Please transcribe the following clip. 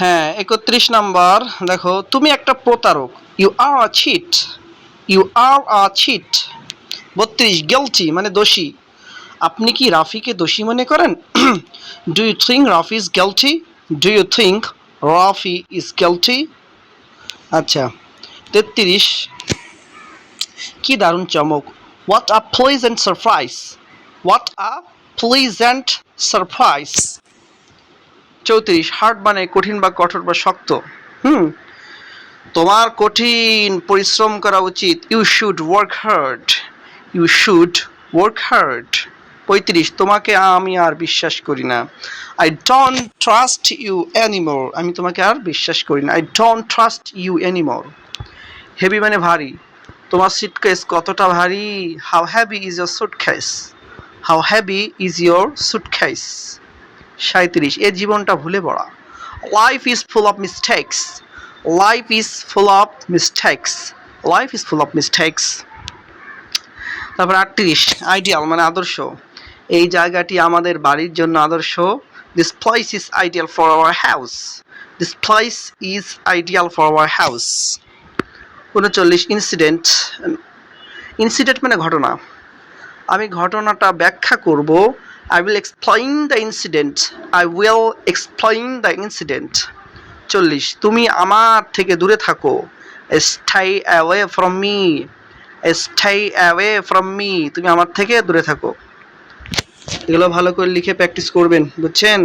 হ্যাঁ একত্রিশ নাম্বার, দেখো, তুমি একটা প্রতারক। You are a cheat you are a cheat বত্রিশ গেলটি মানে দোষী। আপনি কি রাফিকে দোষী মনে করেন? Do you think Rafi is guilty do you think Rafi is guilty আচ্ছা তেত্রিশ। কি দারুণ চমক। What a pleasant surprise what a pleasant surprise চৌত্রিশ, হার্ড মানে কঠিন বা কঠোর বা শক্ত। হুম? তোমার কঠিন পরিশ্রম করা উচিত। You should work hard you should work hard পঁয়ত্রিশ, তোমাকে আমি আর বিশ্বাস করি না। I don't trust you anymore আমি তোমাকে আর বিশ্বাস করি না। I don't trust you anymore heavy মানে ভারী। তোমার সুটকেস কতটা ভারী? How heavy is your suitcase how heavy is your suitcase সাঁত্রিশ এ জীবনটা ভুলে পড়া। Life is full of mistakes life is full of mistakes life is full of mistakes তারপর আটত্রিশ আইডিয়াল মানে আদর্শ। এই জায়গাটি আমাদের বাড়ির জন্য আদর্শ। This place is ideal for our house this place is ideal for our house উনচল্লিশ ইনসিডেন্ট ইনসিডেন্ট মানে ঘটনা। আমি ঘটনাটা ব্যাখ্যা করব। I will explain the incident I will explain the incident চল্লিশ, তুমি আমার থেকে দূরে থাকো। Stay away from me stay away from me তুমি আমার থেকে দূরে থাকো। এগুলো ভালো করে লিখে প্র্যাকটিস করবেন, বুঝছেন?